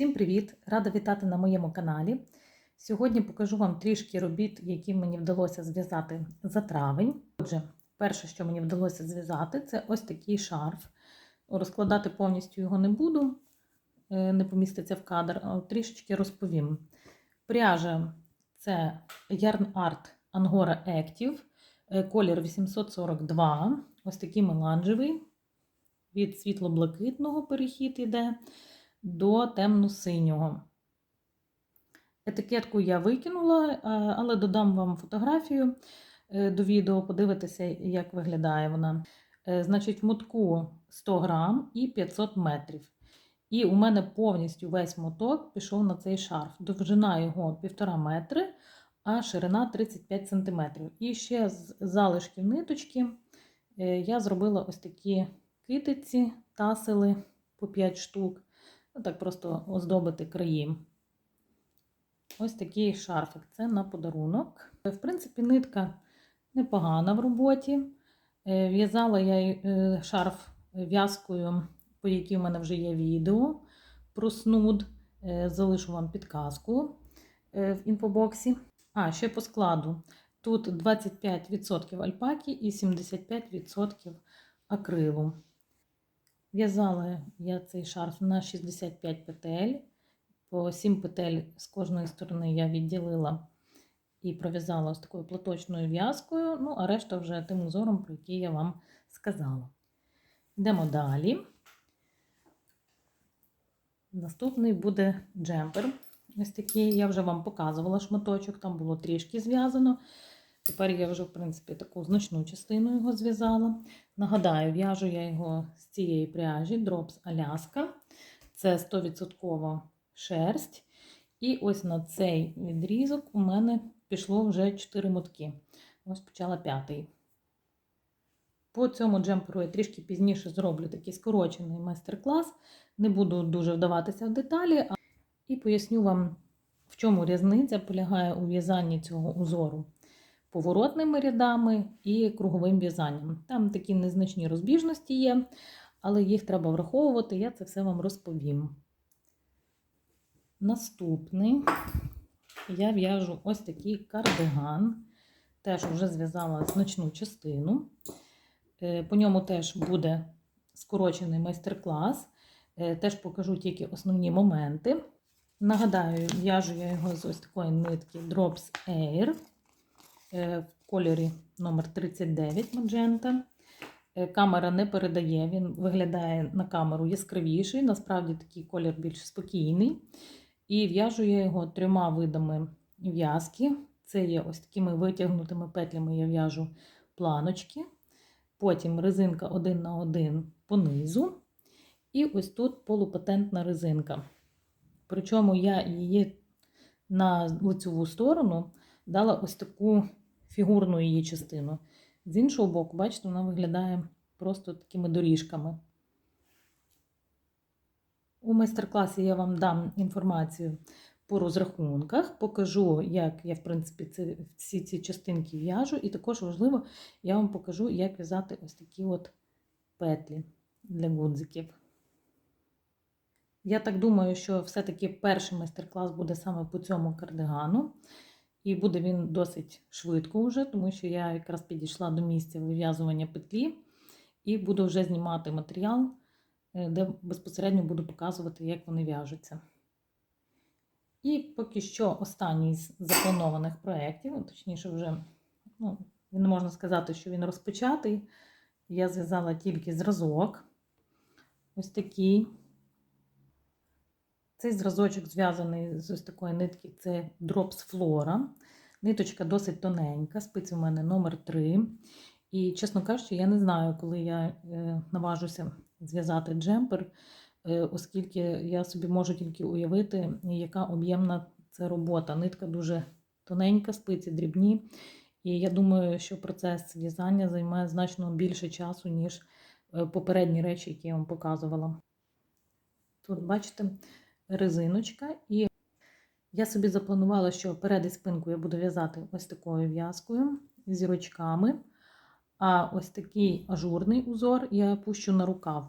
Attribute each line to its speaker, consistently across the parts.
Speaker 1: Всім привіт! Рада вітати на моєму каналі. Сьогодні покажу вам трішки робіт, які мені вдалося зв'язати за травень. Отже, перше, що мені вдалося зв'язати, це ось такий шарф. Розкладати повністю його не буду, е, не поміститься в кадр, а трішечки розповім. Пряжа це Yarn Art Angora Active, е, колір 842, ось такий меланжевий. Від світло-блакитного перехід іде до темно-синього. Етикетку я викинула, е, але додам вам фотографію е, до відео, подивитися, як виглядає вона. Е, Значить, в мотку 100 грам і 500 метрів. І у мене повністю весь моток пішов на цей шарф. Довжина його 1,5 метри, а ширина 35 см. І ще з залишків ниточки я зробила ось такі китиці, тасели по 5 штук. Ну, так просто оздобити краї. Ось такий шарфик. Це на подарунок. В принципі, нитка непогана в роботі. В'язала я шарф в'язкою, по якій в мене вже є відео про снуд. Залишу вам підказку в інфобоксі. А, ще по складу. Тут 25% альпаки і 75% акрилу. В'язала я цей шарф на 65 петель. По 7 петель з кожної сторони я відділила і пров'язала ось такою платочною в'язкою, ну, а решта вже тим узором, про який я вам сказала. Йдемо далі. Наступний буде джемпер. Ось такий, я вже вам показувала шматочок, там було трішки зв'язано. Тепер я вже, в принципі, таку значну частину його зв'язала. Нагадаю, в'яжу я його з цієї пряжі Drops Alaska. Це 100% шерсть. І ось на цей відрізок у мене пішло вже 4 мотки. Ось почала п'ятий. По цьому джемперу я трішки пізніше зроблю такий скорочений майстер-клас. Не буду дуже вдаватися в деталі, і поясню вам, в чому різниця полягає у в'язанні цього узору поворотними рядами і круговим в'язанням. Там такі незначні розбіжності є, але їх треба враховувати, я це все вам розповім. Наступний я в'яжу ось такий кардиган. Теж вже зв'язала значну частину. По ньому теж буде скорочений майстер-клас. Теж покажу тільки основні моменти. Нагадаю, в'яжу я його з ось такої нитки Drops Air в кольорі номер 39 Magenta. Камера не передає, він виглядає на камеру яскравіший, насправді такий колір більш спокійний. І в'яжу я його трьома видами в'язки. Це є ось такими витягнутими петлями я в'яжу планочки. Потім резинка один на один по низу. І ось тут полупатентна резинка. Причому я її на лицеву сторону дала ось таку фігурну її частину. З іншого боку, бачите, вона виглядає просто такими доріжками. У майстер-класі я вам дам інформацію по розрахунках, покажу, як я, в принципі, ці, всі ці частинки в'яжу, і також важливо, я вам покажу, як в'язати ось такі от петлі для гудзиків. Я так думаю, що все-таки перший майстер-клас буде саме по цьому кардигану. І буде він досить швидко вже, тому що я якраз підійшла до місця вив'язування петлі і буду вже знімати матеріал, е, де безпосередньо буду показувати, як вони в'яжуться. І поки що останній з запланованих проєктів, точніше, вже ну, не можна сказати, що він розпочатий. Я зв'язала тільки зразок. Ось такий. Цей зразочок зв'язаний з ось такої нитки це Drops Flora. Ниточка досить тоненька, спиці у мене номер 3 І, чесно кажучи, я не знаю, коли я е, наважуся зв'язати джемпер, е, оскільки я собі можу тільки уявити, яка об'ємна це робота. Нитка дуже тоненька, спиці дрібні. І я думаю, що процес в'язання займає значно більше часу, ніж е, попередні речі, які я вам показувала. Тут, бачите, резиночка, і я собі запланувала, що перед і спинку я буду в'язати ось такою в'язкою зірочками. А ось такий ажурний узор я пущу на рукав.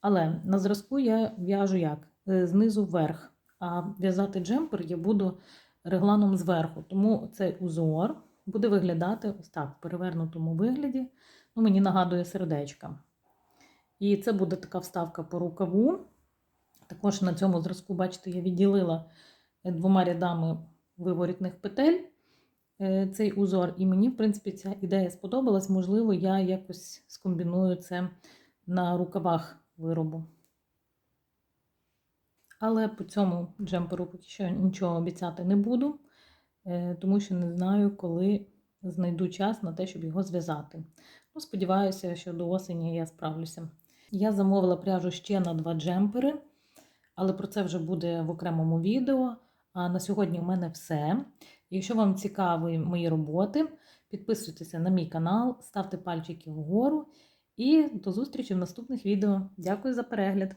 Speaker 1: Але на зразку я в'яжу як? Знизу вверх. а в'язати джемпер я буду регланом зверху. Тому цей узор буде виглядати ось так, в перевернутому вигляді. Ну, мені нагадує сердечка. І це буде така вставка по рукаву. Також на цьому зразку, бачите, я відділила е, двома рядами виворітних петель е, цей узор. І мені, в принципі, ця ідея сподобалась. Можливо, я якось скомбіную це на рукавах виробу. Але по цьому джемперу поки що нічого обіцяти не буду, е, тому що не знаю, коли знайду час на те, щоб його зв'язати. Ну, сподіваюся, що до осені я справлюся. Я замовила пряжу ще на два джемпери, але про це вже буде в окремому відео. А на сьогодні у мене все. Якщо вам цікаві мої роботи, підписуйтеся на мій канал, ставте пальчики вгору і до зустрічі в наступних відео. Дякую за перегляд!